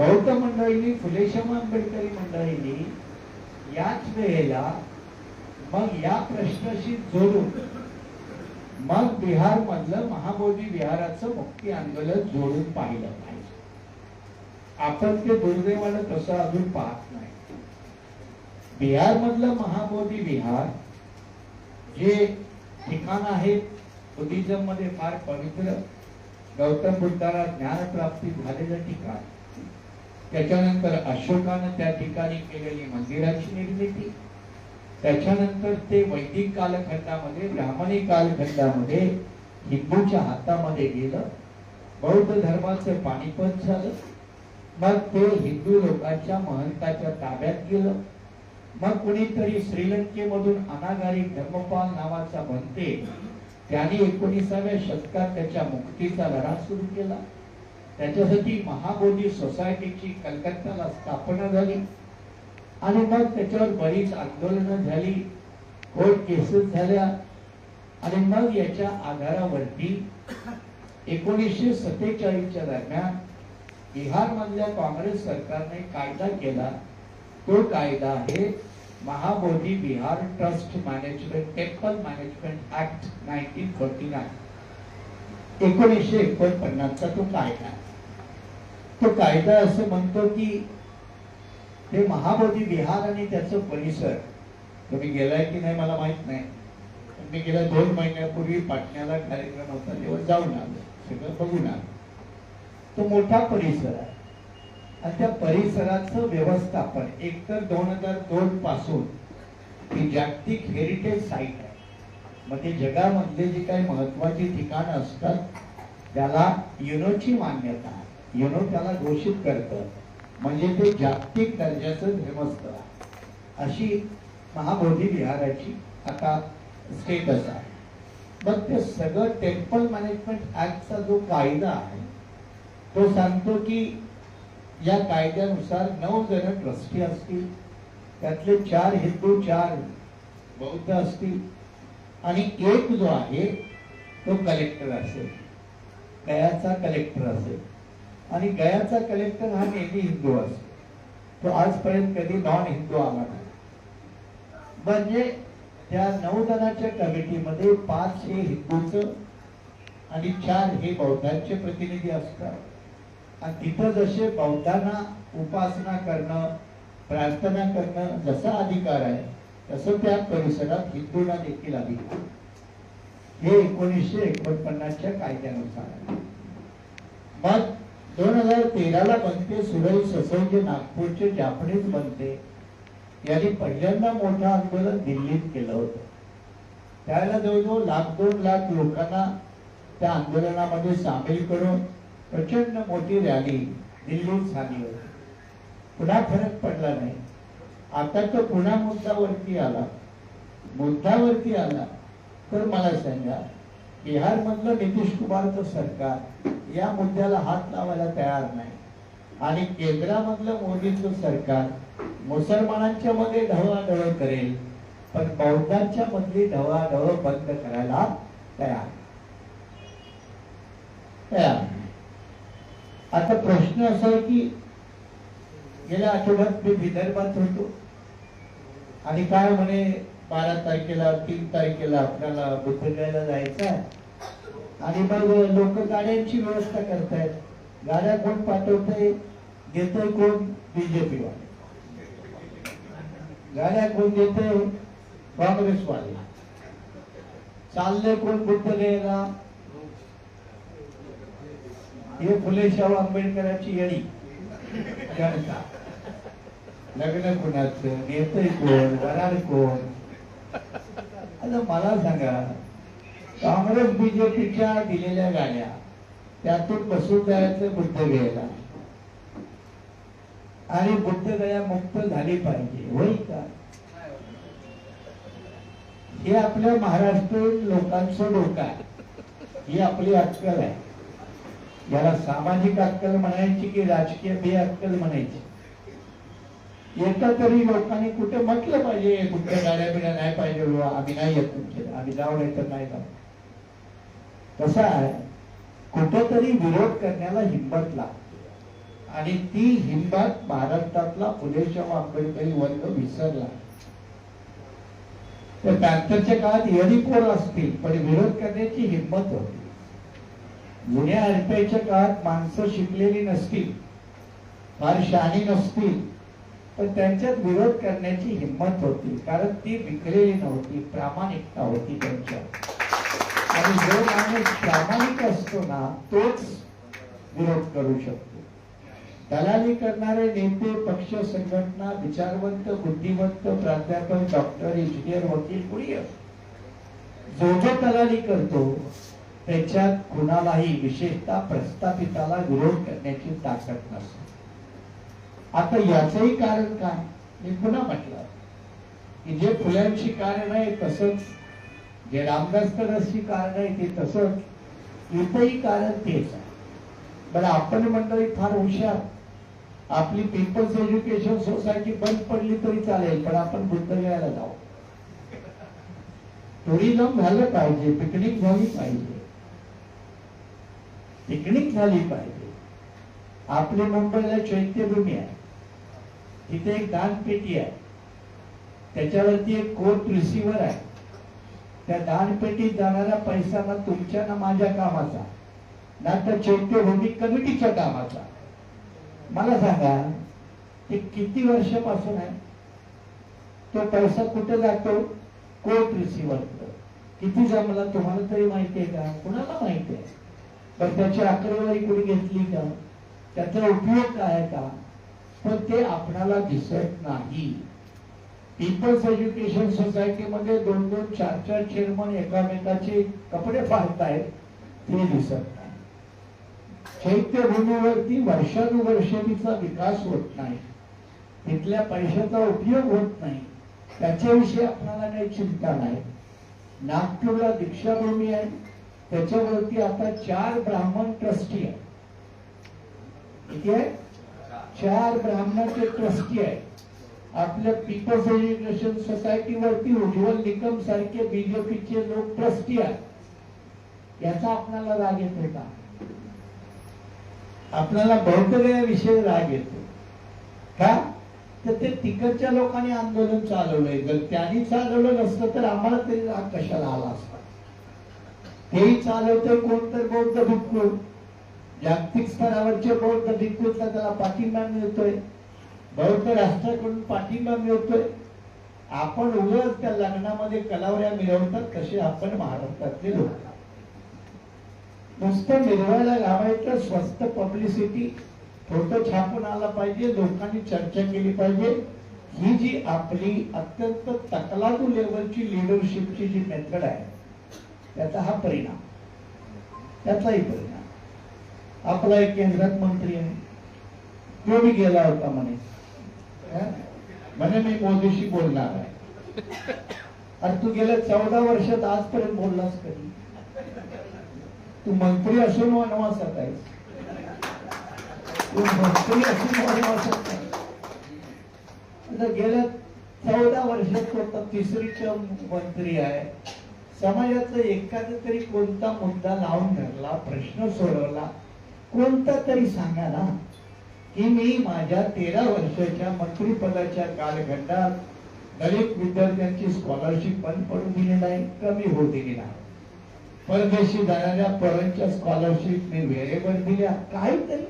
बौद्ध मंडळींनी फुलेशम आंबेडकरी मंडळींनी याच वेळेला मग या प्रश्नाशी जोडून मग बिहार मधलं महाबोधी विहाराचं मुक्ती आंदोलन जोडून पाहिलं पाहिजे. आपण ते दुर्दैवानं तसं अजून पाहत नाही. बिहार मधलं महाबोधी विहार जे ठिकाण आहे बुद्धिझममध्ये फार पवित्र गौतम बुद्धाला ज्ञान प्राप्ती झालेलं ठिकाण त्याच्यानंतर अशोकानं त्या ठिकाणी केलेली मंदिराची निर्मिती त्याच्यानंतर ते वैदिक कालखंडामध्ये ब्राह्मणी कालखंडामध्ये हिंदूच्या हातामध्ये गेलं. बौद्ध धर्माचं पाणीपत झालं. मग ते हिंदू लोकांच्या महंताच्या ताब्यात गेलं. मग कुणीतरी श्रीलंकेमधून अनागारी धर्मपाल नावाचा बनते त्याने एकोणीसाव्या शतकात त्याच्या मुक्तीचा लढा सुरू केला. त्याच्यासाठी महाबोधी सोसायटीची कलकत्त्याला स्थापना झाली. आणि मग त्याच्यावर बरीच आंदोलनं झाली. कोर्ट केसेस झाल्या. आणि मग याच्या आधारावरती एकोणीसशे सत्तेचाळीसच्या दरम्यान बिहार मधल्या काँग्रेस सरकारने कायदा केला. तो कायदा आहे Mahabodhi Bihar trust management temple management act nineteen forty nine. एकोणीसशे एकोणपन्नासचा तो कायदा. आहे. तो कायदा असं म्हणतो की हे महाबोधी विहार आणि त्याचं परिसर. तुम्ही गेलाय की नाही मला माहीत नाही. पण मी गेल्या दोन महिन्यापूर्वी पाटण्याला कार्यक्रम होता तेव्हा जाऊन आलो. सगळं बघून आलो. तो मोठा परिसर आहे. आणि त्या परिसराचं व्यवस्थापन एकतर दोन हजार दोन पासून ही जागतिक हेरिटेज साईट आहे. मग ते जगामधले जी काही महत्वाची ठिकाणं असतात त्याला युनोची मान्यता आहे. युनो त्याला घोषित करतं. म्हणजे ते जागतिक दर्जाचं धर्मस्थळ अशी महाबोधी विहाराची आता स्टेटस आहे. मग ते सगळं टेम्पल मॅनेजमेंट ऍक्टचा जो कायदा आहे तो सांगतो की या कायद्यानुसार नऊ जण ट्रस्टी असतील त्यातले चार हिंदू चार बौद्ध असतील आणि एक जो आहे तो कलेक्टर असेल. कयाचा कलेक्टर असेल. आणि गयाचा कलेक्टर हा नेहमी हिंदू असतो. तो आजपर्यंत कधी नॉन हिंदू आला नाही. म्हणजे त्या नऊ जणांच्या कमिटीमध्ये पाच हे हिंदूचं आणि चार हे बौद्धांचे प्रतिनिधी असतात. आणि तिथं जसे बौद्धांना उपासना करणं प्रार्थना करणं जसा अधिकार आहे तसं त्या परिसरात हिंदूंना देखील अधिकार हे एकोणीसशे एकोणपन्नासच्या कायद्यानुसार आहे. मग दोन हजार तेराला बनते सुरई ससई जे नागपूरचे जापनीज बनते. यांनी पहिल्यांदा मोठं आंदोलन दिल्लीत केलं होतं. त्यावेळेला जवळजवळ लाख दोन लाख लोकांना त्या आंदोलनामध्ये सामील करून प्रचंड मोठी रॅली दिल्लीत झाली होती. पुन्हा फरक पडला नाही. आता तो पुन्हा मुद्दावरती आला. मुद्दावरती आला. तर मला सांगा बिहार मधलं नितीश कुमारचं सरकार या मुद्द्याला हात लावायला तयार नाही. आणि केंद्रामधलं मोदीचं सरकार मुसलमानांच्या मध्ये ढवळाढवळ करेल पण बौद्धांच्या मधली ढवळाढवळ बंद करायला तयार तयार आता प्रश्न असा आहे की गेल्या आठवड्यात मी विदर्भात होतो. आणि काय म्हणे बारा तारखेला तीन तारखेला आपल्याला बुद्धगयाला जायचं आहे. आणि मग लोक गाड्यांची व्यवस्था करतायत. गाड्या कोण पाठवतंय घेतोय कोण? बीजेपी वाले गाड्या कोण देतोय काँग्रेस वाले चाललंय कोण बुद्धगयाला हे फुले शाहू आंबेडकरांची येणी जनता. लग्न कोणाचं? घेतय कोण? वरार कोण? आता मला सांगा काँग्रेस बीजेपीच्या दिलेल्या गाड्या त्यातून बसून जायचं बुद्ध घ्यायला. आणि बुद्ध गया मुक्त झाली पाहिजे होईल का? हे आपल्या महाराष्ट्रीयन लोकांचं डोकं आहे. ही आपली अक्कल आहे. याला सामाजिक अक्कल म्हणायची की राजकीय बे अक्कल म्हणायची? येतं तरी लोकांनी कुठे म्हटलं पाहिजे कुठल्या गाड्या बिड्या नाही पाहिजे आम्ही नाही येत तुमच्या आम्ही जाऊ नाही तर नाही जाऊ. कसं आहे कुठेतरी विरोध करण्याला हिंमत लागते. आणि ती हिंमत महाराष्ट्रातला फुलेशाह आंबेडकरी वर्ग विसरला. त्या पॅन्थरच्या काळात येडी असतील पण विरोध करण्याची हिंमत होती. जुन्या अडप्याच्या काळात माणसं शिकलेली नसतील फार शाणी नसतील पण त्यांच्यात विरोध करण्याची हिंमत होती कारण ती विकलेली नव्हती प्रामाणिकता होती त्यांच्यात आणि जो माणूस प्रामाणिक असतो ना तोच विरोध करू शकतो. दलाली करणारे नेते पक्ष संघटना विचारवंत बुद्धिवंत प्राध्यापक डॉक्टर इंजिनियर वकील कुणी जो जो दलाली करतो त्याच्यात कुणालाही विशेषतः प्रस्थापिताला विरोध करण्याची ताकद नसते. आता याचंही कारण काय? मी पुन्हा म्हटलं की जे फुल्यांची कारण आहे तसंच जे रामदास कारण आहे ते तसंच इथंही कारण तेच आहे. बरं आपण मंडळी फार हुशार. आपली पीपल्स एज्युकेशन सोसायटी बंद पडली तरी चालेल पण आपण बुद्धगयाला जाऊ. टुरिझम झालं पाहिजे पिकनिक झाली पाहिजे. पिकनिक झाली पाहिजे. आपली मुंबईला चैत्यभूमी आहे. तिथे एक दानपेटी आहे. त्याच्यावरती एक कोर्ट रिसिव्हर आहे. त्या दानपेटीत जाणारा पैसा ना तुमच्या ना माझ्या कामाचा. ना तर होती कमिटीच्या कामाचा. मला सांगा ते किती वर्षापासून आहे? तो पैसा कुठे जातो? कोर्ट रिसिव्हर किती जमला तुम्हाला तरी माहिती आहे का? कुणाला माहिती आहे? पण त्याची आकडेवारी कुणी घेतली का? त्याचा उपयोग काय आहे का? पण ते आपणाला दिसत नाही. पीपल्स एज्युकेशन सोसायटीमध्ये दोन दोन चार चार चेअरमन एकामेकाचे कपडे फाडतायत ते दिसत नाही. चैत्यभूमीवरती वर्षानुवर्ष तिचा विकास होत नाही. तिथल्या पैशाचा उपयोग होत नाही. त्याच्याविषयी आपल्याला काही चिंता नाही. नागपूरला दीक्षाभूमी आहे. त्याच्यावरती आता चार ब्राह्मण ट्रस्टी आहे ठीक आहे? चार ब्राह्मणाचे ट्रस्टी आहे. आपल्या पीपल्स एज्युकेशन सोसायटी वरती उज्ज्वल निकम सारखे बीजेपीचे लोक ट्रस्टी आहेत. याचा आपल्याला राग येतोय का? आपल्याला बहुतेक बौद्धगयाविषयी राग येतो का? तर ते तिकडच्या लोकांनी आंदोलन चालवलंय. जर त्यांनी चालवलं नसतं तर आम्हाला तरी राग कशाला आला असता? तेही चालवतोय कोण तर बौद्ध भिक्खू. जागतिक स्तरावरचे बौद्ध भिक्खूचा त्याला पाठिंबा मिळतोय. बौद्ध राष्ट्राकडून पाठिंबा मिळतोय. आपण उगाच त्या लग्नामध्ये कलावऱ्या मिळवतात कसे आपण महाराष्ट्रातले लोक. नुसतं मिरवायला लावायचं स्वस्त पब्लिसिटी फोटो छापून आला पाहिजे लोकांनी चर्चा केली पाहिजे. ही जी आपली अत्यंत तकलादू लेवलची लिडरशिपची जी मेथड आहे त्याचा हा परिणाम. त्याचाही परिणाम. आपला एक केंद्रात मंत्री आहे तो मी गेला होता म्हणे. म्हणे मी मोदीशी बोलणार आहे. अरे तू गेल्या चौदा वर्षात आजपर्यंत बोललास कधी? तू मंत्री असून वनवासात आहेस. तू मंत्री असून वनवासात आहेस. आता गेल्या चौदा वर्षात कोणता तिसरीच्या मंत्री आहे. समाजाचा एखादा तरी कोणता मुद्दा लावून धरला प्रश्न सोडवला कोणता तरी सांगा ना की मी माझ्या तेरा वर्षाच्या मंत्रिपदाच्या कालखंडात दलित विद्यार्थ्यांची स्कॉलरशिप बंद पडून दिली नाही कमी होऊ दिली नाही. परदेशी जाणाऱ्या पोरांच्या स्कॉलरशिप मी वेळेवर दिल्या. काहीतरी